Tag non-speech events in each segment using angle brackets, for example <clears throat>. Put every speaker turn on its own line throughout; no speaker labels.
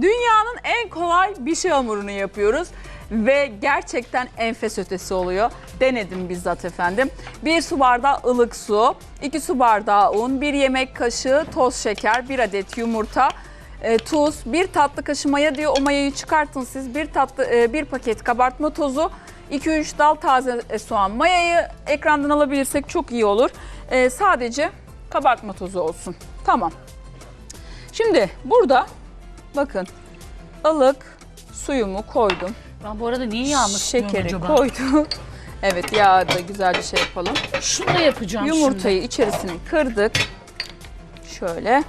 Dünyanın en kolay bir şey hamurunu yapıyoruz ve gerçekten enfes ötesi oluyor. Denedim bizzat efendim. Bir su bardağı ılık su, 2 su bardağı un, 1 yemek kaşığı toz şeker, 1 adet yumurta, e, tuz, 1 tatlı kaşığı maya diyor. O mayayı çıkartın siz. 1 tatlı e, 1 paket kabartma tozu, 2-3 dal taze e, soğan. Mayayı ekrandan alabilirsek çok iyi olur. E, sadece kabartma tozu olsun. Tamam. Şimdi burada bakın ılık suyumu koydum.
Ben bu arada niye istiyorum
Şekeri
acaba?
koydum. <laughs> evet yağı da güzelce şey yapalım.
Şunu da yapacağım
Yumurtayı içerisine kırdık. Şöyle.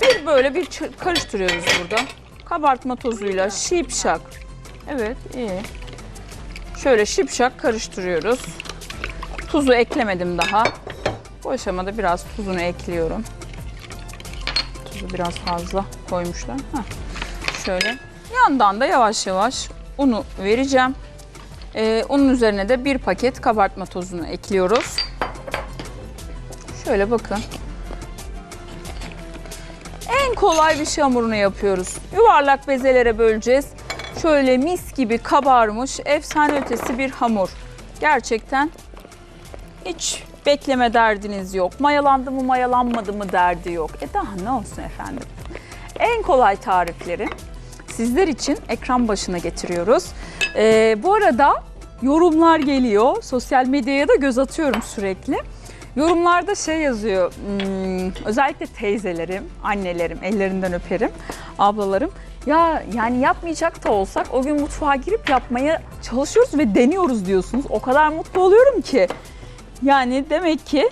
Bir böyle bir karıştırıyoruz burada. Kabartma tozuyla şipşak. Evet iyi. Şöyle şipşak karıştırıyoruz. Tuzu eklemedim daha. Bu aşamada biraz tuzunu ekliyorum. Tuzu biraz fazla koymuşlar. Heh. Şöyle. Yandan da yavaş yavaş unu vereceğim. Ee, onun üzerine de bir paket kabartma tozunu ekliyoruz. Şöyle bakın. En kolay bir şey hamurunu yapıyoruz. Yuvarlak bezelere böleceğiz. Şöyle mis gibi kabarmış, efsane ötesi bir hamur. Gerçekten hiç bekleme derdiniz yok. Mayalandı mı mayalanmadı mı derdi yok. E daha ne olsun efendim. En kolay tarifleri sizler için ekran başına getiriyoruz. Ee, bu arada yorumlar geliyor. Sosyal medyaya da göz atıyorum sürekli. Yorumlarda şey yazıyor, hmm, özellikle teyzelerim, annelerim, ellerinden öperim, ablalarım. Ya yani yapmayacak da olsak o gün mutfağa girip yapmaya çalışıyoruz ve deniyoruz diyorsunuz. O kadar mutlu oluyorum ki. Yani demek ki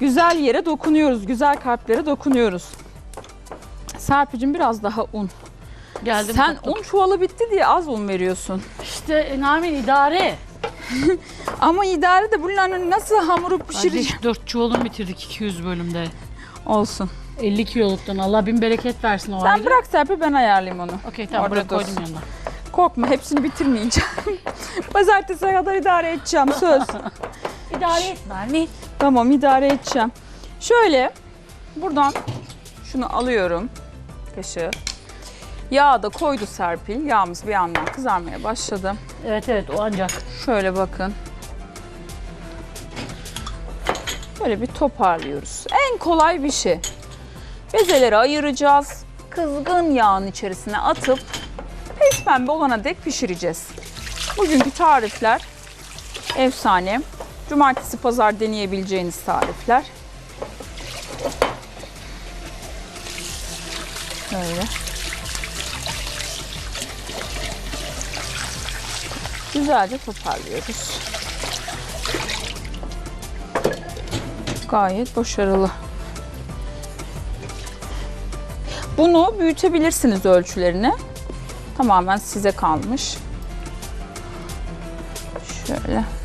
güzel yere dokunuyoruz, güzel kalplere dokunuyoruz. Serpil'cim biraz daha un.
Geldim.
Sen
tatlım.
un çuvalı bitti diye az un veriyorsun.
İşte Nermin idare. <laughs>
Ama idare de bunların nasıl hamuru pişireceğim?
Kardeş 4 çuvalını bitirdik 200 bölümde.
Olsun.
50 kiloluktan Allah bin bereket versin o
Sen
ayrı.
bırak Serpil ben ayarlayayım onu.
Okey tamam
Orada
buraya koydum
dursun.
yanına.
Korkma hepsini bitirmeyeceğim. <laughs> Pazartesi kadar idare edeceğim söz. <laughs>
İdare et Nermin.
tamam idare edeceğim. Şöyle buradan şunu alıyorum kaşığı. Yağ da koydu Serpil. Yağımız bir yandan kızarmaya başladı.
Evet evet o ancak.
Şöyle bakın. Böyle bir toparlıyoruz. En kolay bir şey. Bezeleri ayıracağız. Kızgın yağın içerisine atıp pes pembe olana dek pişireceğiz. Bugünkü tarifler efsane. Cumartesi pazar deneyebileceğiniz tarifler. Şöyle. Güzelce toparlıyoruz. Gayet başarılı. Bunu büyütebilirsiniz ölçülerini. Tamamen size kalmış. Şöyle.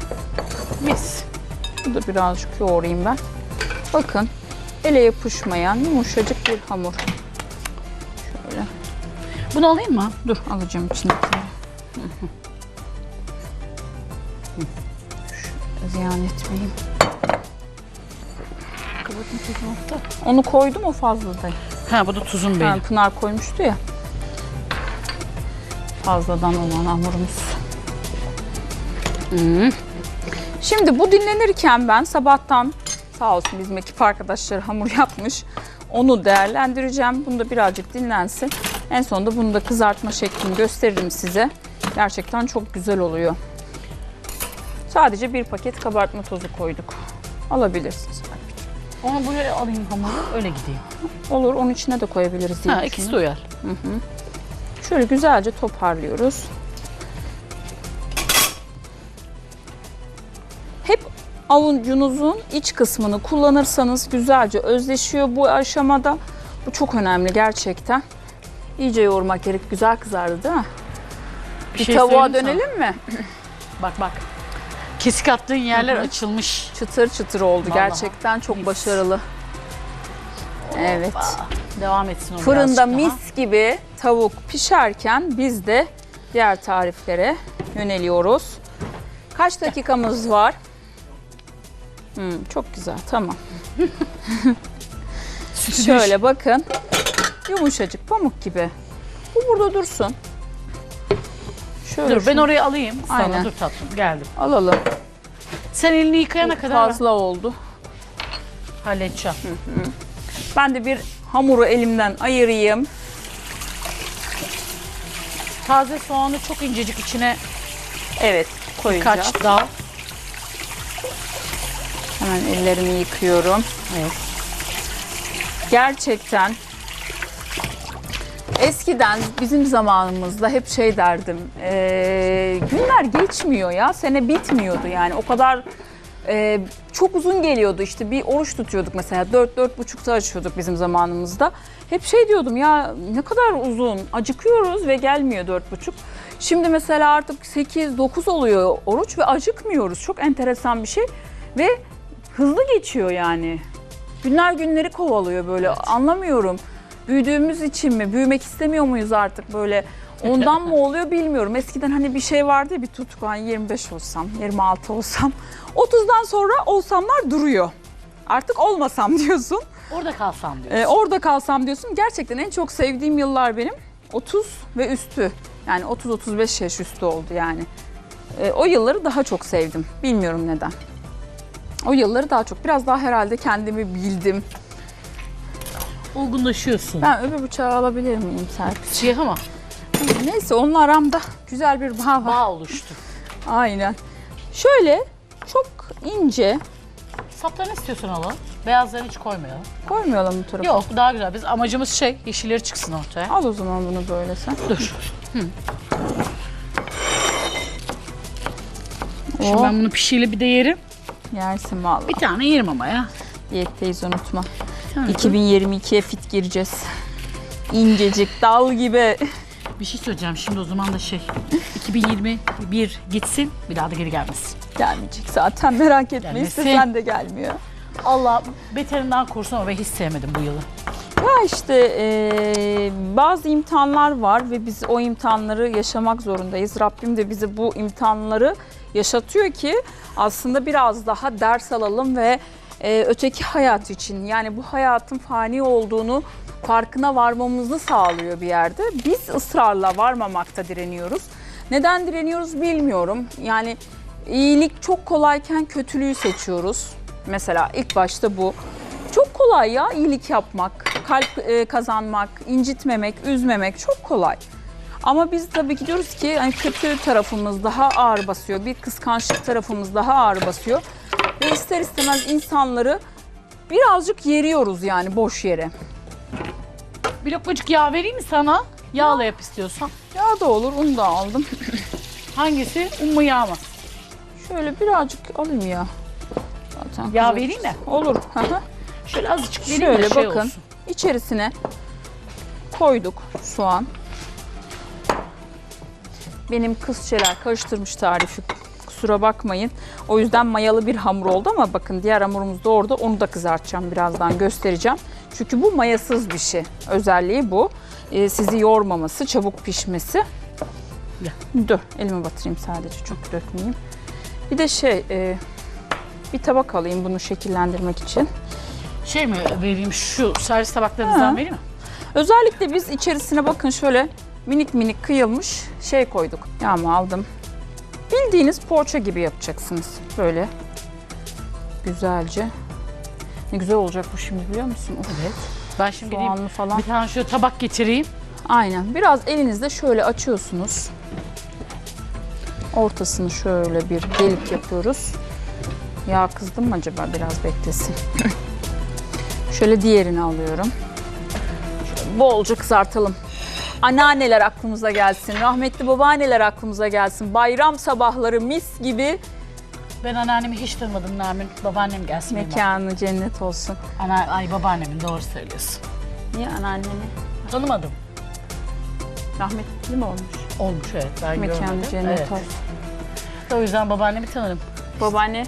Mis.
Bu da birazcık yoğurayım ben. Bakın ele yapışmayan yumuşacık bir hamur. Şöyle.
Bunu alayım mı?
Dur alacağım. Şöyle Ziyan etmeyeyim.
Kapatın tuzunu da.
Onu koydum o fazladan.
Ha bu da tuzum benim.
Yani Pınar koymuştu ya. Fazladan olan hamurumuz.
Hı.
Şimdi bu dinlenirken ben sabahtan sağ olsun bizim ekip arkadaşları hamur yapmış. Onu değerlendireceğim. Bunu da birazcık dinlensin. En sonunda bunu da kızartma şeklini gösteririm size. Gerçekten çok güzel oluyor. Sadece bir paket kabartma tozu koyduk. Alabilirsiniz.
Onu buraya alayım hamuru öyle gideyim.
Olur onun içine de koyabiliriz diye
Ha ikisi de uyar.
Şöyle güzelce toparlıyoruz. Hep avucunuzun iç kısmını kullanırsanız güzelce özleşiyor bu aşamada. Bu çok önemli gerçekten. İyice yoğurmak gerek. Güzel kızardı değil mi? Bir,
şey
tavuğa
söyleyeyim
dönelim mi? <clears throat>
Bak bak. Kesik attığın yerler açılmış.
Çıtır çıtır oldu.
Vallahi.
Gerçekten çok
Mis.
başarılı. Evet.
Hoppa. Devam etsin o
Fırında
birazcık daha.
mis gibi tavuk pişerken biz de diğer tariflere yöneliyoruz. Kaç dakikamız var? Hmm, çok güzel, tamam. <laughs> Şöyle bakın. Yumuşacık pamuk gibi. Bu burada dursun. Şöyle
Dur ben
şunu
orayı alayım sana.
Aynen.
Dur tatlım geldim.
alalım.
Sen elini yıkayana kadar
Fazla oldu.
halledeceğim.
Ben de bir hamuru elimden ayırayım.
Taze soğanı çok incecik içine
Evet koyacağım.
kaç dal.
Hemen ellerimi yıkıyorum.
Evet.
Gerçekten eskiden bizim zamanımızda hep şey derdim. eee, günler geçmiyor ya. Sene bitmiyordu yani. O kadar eee, çok uzun geliyordu işte bir oruç tutuyorduk mesela 4 buçukta açıyorduk bizim zamanımızda. Hep şey diyordum ya ne kadar uzun acıkıyoruz ve gelmiyor dört buçuk. Şimdi mesela artık 8 9 oluyor oruç ve acıkmıyoruz. Çok enteresan bir şey ve hızlı geçiyor yani. Günler günleri kovalıyor böyle anlamıyorum. Büyüdüğümüz için mi, büyümek istemiyor muyuz artık böyle? Ondan mı oluyor bilmiyorum. Eskiden hani bir şey vardı ya bir tutku hani 25 olsam, 26 olsam. 30'dan sonra olsamlar duruyor. Artık olmasam diyorsun.
Orada kalsam diyorsun.
Ee, orada kalsam diyorsun. Gerçekten en çok sevdiğim yıllar benim 30 ve üstü. Yani 30-35 yaş üstü oldu yani. Ee, o yılları daha çok sevdim. Bilmiyorum neden. O yılları daha çok. Biraz daha herhalde kendimi bildim.
Olgunlaşıyorsun.
Ben öbür bıçağı alabilir miyim Serpil?
Şey ama
Neyse onun aramda güzel bir bağ var.
bağ oluştu.
Aynen. Şöyle çok ince
Saplarını istiyorsun alalım. Beyazlarını hiç koymayalım.
koymayalım bu tarafa.
Yok daha güzel. Biz amacımız şey yeşilleri çıksın ortaya.
Al o zaman bunu böyle sen.
Dur. Şimdi
Oh,
ben bunu pişiyle bir de yerim.
Yersin vallahi.
Bir tane yerim ama ya.
Diyetteyiz unutma.
Tane.
2022'ye fit gireceğiz. İncecik dal gibi.
Bir şey söyleyeceğim şimdi o zaman da şey 2021 gitsin bir daha da geri gelmesin.
Gelmeyecek zaten merak etme
Gelmesin.
istesen de gelmiyor.
Allah beterinden korusun ama ben hiç sevmedim bu yılı.
Ya işte eee, bazı imtihanlar var ve biz o imtihanları yaşamak zorundayız. Rabbim de bize bu imtihanları yaşatıyor ki aslında biraz daha ders alalım ve eee, öteki hayat için yani bu hayatın fani olduğunu farkına varmamızı sağlıyor bir yerde. Biz ısrarla varmamakta direniyoruz. Neden direniyoruz bilmiyorum. Yani iyilik çok kolayken kötülüğü seçiyoruz. Mesela ilk başta bu. Çok kolay ya iyilik yapmak, kalp e, kazanmak, incitmemek, üzmemek çok kolay. Ama biz tabii ki diyoruz ki hani kötü tarafımız daha ağır basıyor, bir kıskançlık tarafımız daha ağır basıyor. Ve ister istemez insanları birazcık yeriyoruz yani boş yere.
Bir lokmacık yağ vereyim mi sana? Yağla yap istiyorsan.
Ya da olur, onu da aldım. <laughs>
Hangisi? Un mu yağ mı?
Şöyle birazcık alayım ya. Zaten
Yağ
kızartırız.
vereyim mi?
Olur.
Şöyle azıcık vereyim
Şöyle
de şey
bakın.
olsun.
İçerisine koyduk soğan. Benim kız şeyler karıştırmış tarifi. Kusura bakmayın. O yüzden mayalı bir hamur oldu ama bakın diğer hamurumuz da orada. Onu da kızartacağım birazdan göstereceğim. Çünkü bu mayasız bir şey. Özelliği bu. Ee, sizi yormaması, çabuk pişmesi. Dur elimi batırayım sadece çok dökmeyeyim. Bir de şey e, bir tabak alayım bunu şekillendirmek için.
Şey mi vereyim şu servis tabaklarınızdan
Ha.
vereyim mi?
Özellikle biz içerisine bakın şöyle minik minik kıyılmış şey koyduk. Yağımı aldım. Bildiğiniz poğaça gibi yapacaksınız. Böyle güzelce. Ne güzel olacak bu şimdi biliyor musun? Of,
Evet. Ben şimdi gideyim
soğanlı falan.
bir tane şöyle tabak getireyim.
Aynen. Biraz elinizde şöyle açıyorsunuz. Ortasını şöyle bir delik yapıyoruz. Yağ kızdım mı acaba biraz beklesin. <laughs> şöyle diğerini alıyorum. Şöyle bolca kızartalım. Anneanneler aklımıza gelsin, rahmetli babaanneler aklımıza gelsin. Bayram sabahları mis gibi
Ben anneannemi hiç tanımadım Nermin. Babaannem gelsin. benim.
mekanı cennet olsun.
Ana, ay babaannemin doğru söylüyorsun.
Niye anneanneni?
Tanımadım.
Rahmetli mi olmuş?
Olmuş evet ben
Mekanı
görmedim.
cennet
Evet.
olsun.
O yüzden babaannemi tanırım.
Babaanne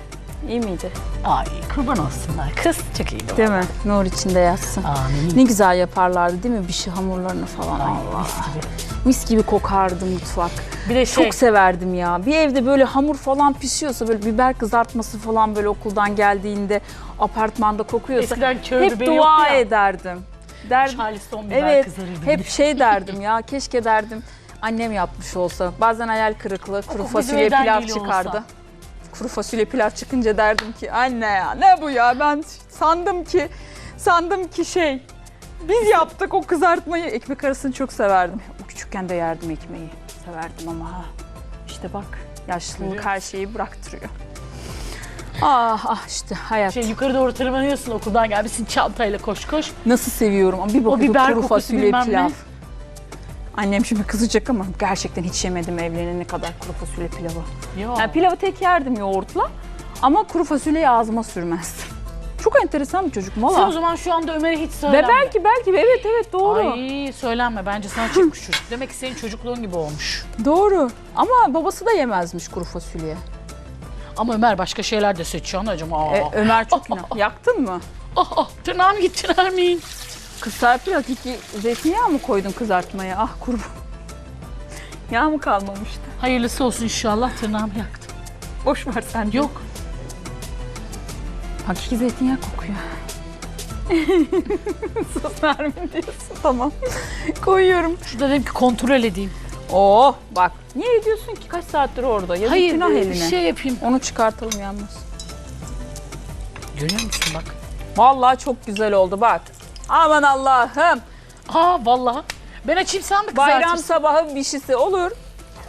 iyi miydi?
Ay kurban olsunlar. Kız çok iyiydi.
Değil mi? Nur içinde yatsın.
Amin.
Ne güzel yaparlardı değil mi bir şey hamurlarını falan.
Ay,
Allah.
mis gibi.
Mis gibi kokardı mutfak.
Bir de şey,
Çok severdim ya. Bir evde böyle hamur falan pişiyorsa böyle biber kızartması falan böyle okuldan geldiğinde apartmanda kokuyorsa
eskiden kör
hep
biberi
dua
yoktu ya.
ederdim. derdim.
Charleston biber
Evet,
kızarırdı.
hep şey derdim ya, keşke derdim annem yapmış olsa. Bazen hayal kırıklığı, kuru
Bizim
fasulye
evden
pilav
geliyor
çıkardı. Kuru fasulye pilav çıkınca derdim ki anne ya ne bu ya ben sandım ki sandım ki şey biz yaptık o kızartmayı. Ekmek arasını çok severdim. O küçükken de yerdim ekmeği. Severdim ama ha. İşte bak yaşlılık her şeyi bıraktırıyor. Ah ah işte hayat.
Şey yukarı doğru tırmanıyorsun okuldan gelmişsin çantayla koş koş.
Nasıl seviyorum ama bir bakıyorum
biber
kuru
kokusu
fasulye
bilmem
pilav.
Ne.
Annem şimdi kızacak ama gerçekten hiç yemedim evlenene kadar kuru fasulye pilavı.
Ya.
Yani pilavı tek yerdim yoğurtla ama kuru fasulyeyi ağzıma sürmezdim. Çok enteresan bir çocuk
Sen o
valla.
zaman şu anda Ömer'e hiç
Ve
söylenme.
belki belki evet evet doğru.
Ay söylenme bence sana çıkmış çocuk. Demek ki senin çocukluğun gibi olmuş.
Doğru. Ama babası da yemezmiş kuru fasulye.
Ama Ömer başka şeyler de seçiyor anacığım. Aa.
E, Ömer çok inat. <laughs> Yaktın mı? <laughs>
Ah, ah, tırnağım gitti Nermin.
Kız Serpil hakiki zeytinyağı mı koydun kızartmaya? Ah kurban. Yağ mı kalmamıştı?
Hayırlısı olsun inşallah tırnağımı yaktım.
Boş ver sen. de.
Yok.
Hakiki zeytinyağı kokuyor. <laughs> Sus Nermin diyorsun. Tamam. Koyuyorum.
Şurada dedim ki kontrol edeyim.
Oh bak. Niye ediyorsun ki? Kaç saattir orada? Yazık
Hayır
günah eline.
bir şey yapayım.
Onu çıkartalım yalnız.
Görüyor musun bak.
Vallahi çok güzel oldu bak. Aman Allah'ım.
Aa vallahi. Ben açayım sen mi
Bayram sabahı bişisi olur.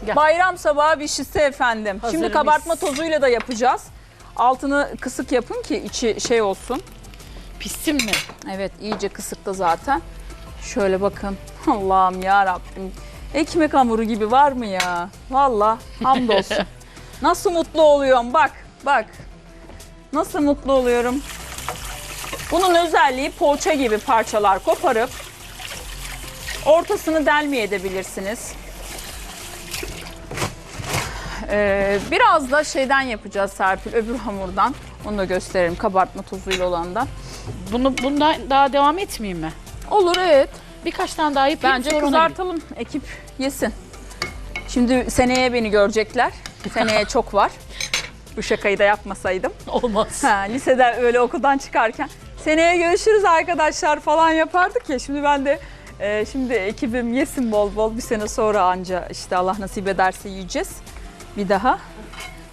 Gel.
Bayram sabahı bişisi efendim. Şimdi
Hazırız.
kabartma tozuyla da yapacağız. Altını kısık yapın ki içi şey olsun.
Pişsin mi?
Evet iyice kısıkta zaten. Şöyle bakın. <laughs> Allah'ım ya Rabbim. Ekmek hamuru gibi var mı ya? Vallahi hamdolsun. <laughs> Nasıl mutlu oluyorum bak bak. Nasıl mutlu oluyorum. Bunun özelliği poğaça gibi parçalar koparıp ortasını delmeye edebilirsiniz. Ee, biraz da şeyden yapacağız Serpil öbür hamurdan. Onu da gösteririm kabartma tozuyla olandan.
Bunu bundan daha devam etmeyeyim mi?
Olur evet.
Birkaç tane daha yapayım
Bence
sonra ona
kızartalım ekip yesin. Şimdi seneye beni görecekler. Seneye çok var. Bu şakayı da yapmasaydım.
gideyim. <laughs> Olmaz.
Ha, lisede öyle okuldan çıkarken seneye görüşürüz arkadaşlar falan yapardık ya. Şimdi ben de e, şimdi ekibim yesin bol bol bir sene sonra anca işte Allah nasip ederse yiyeceğiz bir daha.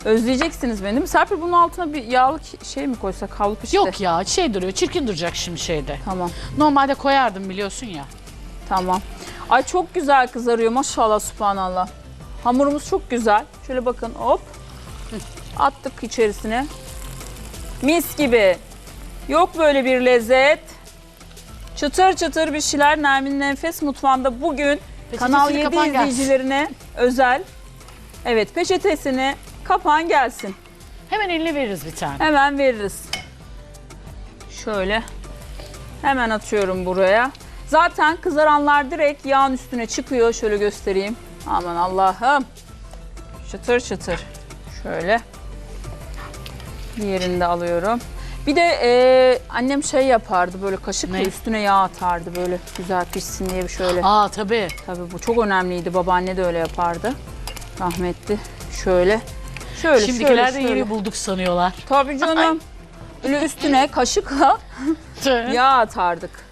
Özleyeceksiniz beni değil mi? Serpil bunun altına bir yağlı şey mi koysak havlu pişti?
Yok ya şey duruyor çirkin duracak şimdi şeyde.
Tamam.
Normalde koyardım biliyorsun ya.
Tamam. Ay çok güzel kızarıyor maşallah subhanallah. Hamurumuz çok güzel. Şöyle bakın hop. Attık içerisine. Mis gibi. Yok böyle bir lezzet. Çıtır çıtır bir şeyler Nermin'in Enfes Mutfağı'nda bugün Kanal 7
kapan gelsin.
izleyicilerine özel. Evet peçetesini kapan gelsin.
Hemen eline veririz bir tane.
Hemen veririz. Şöyle. Hemen atıyorum buraya. Zaten kızaranlar direkt yağın üstüne çıkıyor. Şöyle göstereyim. Aman Allah'ım. Çıtır çıtır. Şöyle. Diğerini de alıyorum. Bir de e, annem şey yapardı böyle kaşıkla
Ne?
üstüne yağ atardı böyle güzel pişsin diye bir şöyle.
Aa tabii.
Tabii bu çok önemliydi. Babaanne de öyle yapardı. Rahmetli. Şöyle. Şöyle
Şimdikiler
şöyle,
de
şöyle.
yeri bulduk sanıyorlar.
Tabii canım. Böyle üstüne <laughs> kaşıkla yağ atardık.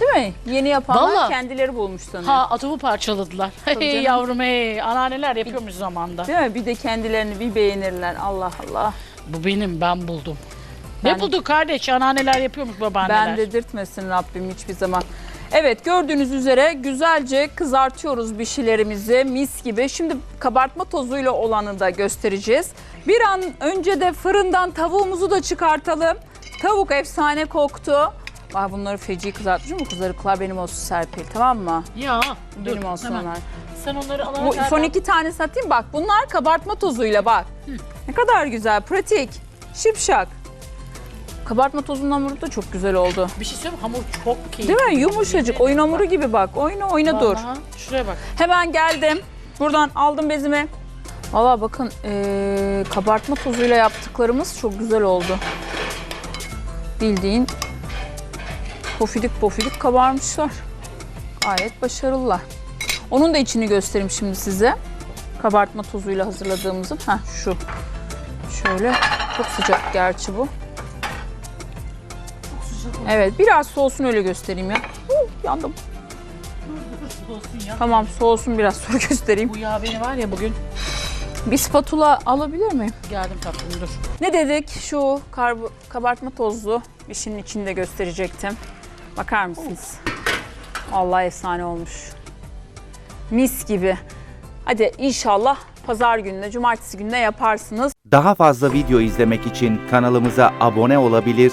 Değil mi? Yeni yapanlar
Vallahi.
kendileri bulmuş sanırım.
Ha atomu parçaladılar. Hey
canım.
yavrum hey. Anneanneler yapıyormuş zamanda.
Değil mi? Bir de kendilerini bir beğenirler. Allah Allah.
Bu benim ben buldum. Ne bulduk kardeş? Anneanneler yapıyormuş babaanneler.
Ben dedirtmesin Rabbim hiçbir zaman. Evet gördüğünüz üzere güzelce kızartıyoruz bir şeylerimizi mis gibi. Şimdi kabartma tozuyla olanı da göstereceğiz. Bir an önce de fırından tavuğumuzu da çıkartalım. Tavuk efsane koktu. Bak bunları feci kızartmışım. Bu kızarıklar benim olsun Serpil tamam mı?
Ya
Benim
dur,
olsun
hemen.
onlar.
Sen onları alana
Bu
kadar
son iki tane satayım bak. Bunlar kabartma tozuyla bak. Ne kadar güzel, pratik, şipşak. Kabartma tozunun hamuru da çok güzel oldu.
Bir şey söyleyeyim mi? Hamur çok keyifli.
Değil mi? Yumuşacık, oyun hamuru gibi bak. Oyna oyna dur.
Vallahi. Şuraya bak.
Hemen geldim. Buradan aldım bezimi. Valla bakın eee, kabartma tozuyla yaptıklarımız çok güzel oldu. Bildiğin pofidik pofidik kabarmışlar. Gayet başarılılar. Onun da içini göstereyim şimdi size. Kabartma tozuyla hazırladığımızın. Heh şu. Şöyle. Çok sıcak gerçi bu. Evet biraz soğusun öyle göstereyim ya. Uh, yandım.
Olsun ya.
Tamam soğusun biraz sonra <laughs> göstereyim.
Bu yağ beni var ya bugün.
Bir spatula alabilir miyim?
Geldim tatlım dur.
Ne dedik? Şu karbu- kabartma tozlu işin içinde gösterecektim. Bakar mısınız? Allah efsane olmuş. Mis gibi. Hadi inşallah pazar gününe, cumartesi gününe yaparsınız.
Daha fazla video izlemek için kanalımıza abone olabilir,